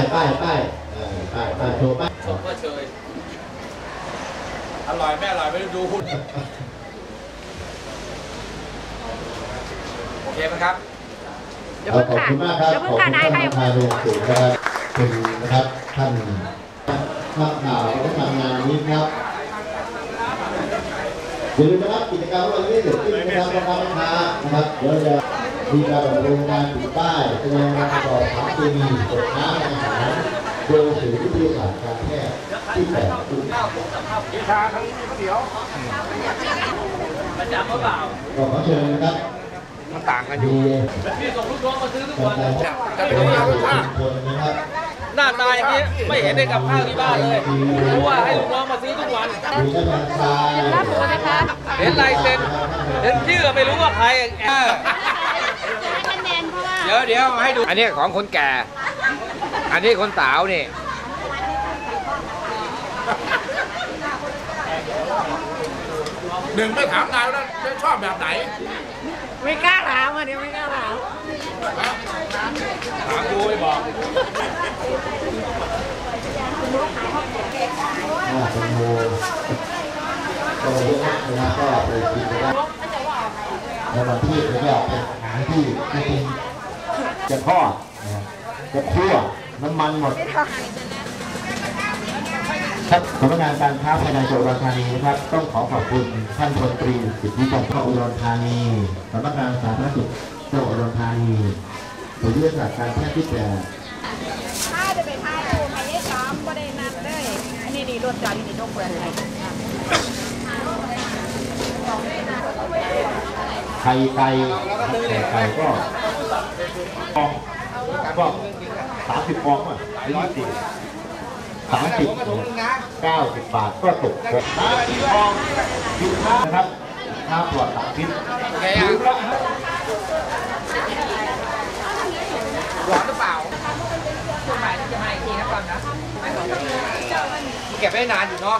ป้ายป้ายเออป้ายป้ายโชว์ป้ายผมก็เชยอร่อยไม่อร่อยไม่รู้ดูคุณโอเคไหมครับอย่าเพิ่งขอบค่ะคุณมากครับอย่าขเพิ่อบงคุณค่ะท่านนายปค่ะระธานโรงสูงนะครับคุณนะครับท่านท่านข่าวและทำงานนี้ครับอย่าลืมนะครับกิจกรรมวันนี้เกิดขึ้นนะครับราคาราคานะครับเดี๋ยวจะ มีการดำเนินการติดป้ายแสดงการประกอบสารเคมีตกน้ำอาหารโดยสื่อวิทยาศาสตร์การแพทย์ที่แปดคุณประจำหรือเปล่าก็ขอเชิญนะครับมันต่างกันอมียู่พี่ส่งลูกน้องมาซื้อทุกแฟวันนๆจะไปดูงานลูกค้าคนนะครับหน้าตาอย่างนี้ไม่เห็นได้กับข้าวที่บ้านเลยรู้ว่าให้ลูกน้องมาซื้อทุกวันมีท่านนางทรายรับรู้ไหมคะเห็นลายเซ็นเห็นชื่อไม่รู้ว่าใคร ดี๋ยวเดี๋ยวมาให้ดู อันนี้ของคนแก่ อันนี้คนสาวนี่ หนึ่งไม่ถามนายว่าชอบแบบไหน ไม่กล้าถามอะเดี๋ยวไม่กล้าถามถามดูไม่บอกอ่าเป็นโมก็เยอะนะครับก็ไปกินกันได้ในวันที่เขาจะเป็นอาหารที่ที่เป็น จะทอดนะครับจะคั่วน้ำมันหมดครับสำนักงานการค้าภายในจังหวัดอุดรธานีนะครับ ต้องขอขอบคุณท่านพลตรีสิทธิจันทร์อุดรธานีสำนักงานสาธารณสุขจังหวัดอุดรธานีศูนย์วิทยาศาสตร์การแพทย์ที่แปดถ้าจะไปถ่ายรูปให้ยายจอมก็ได้นัดเลยอันนี้ดีรถจอดนี่ต้องเปิดเลยไข่ไก่ไข่ไก่ก็ ฟองก็สามสิบฟองอะร้อยสิบสามสิบเก้าสิบบาทก็ตกหกสามสิบฟองสินค้านะครับค่าปลอดสารพิษโอเคอะหวานหรือเปล่าคุณหมายจะมาอีกทีนะก่อนนะเก็บไว้นานอยู่เนาะ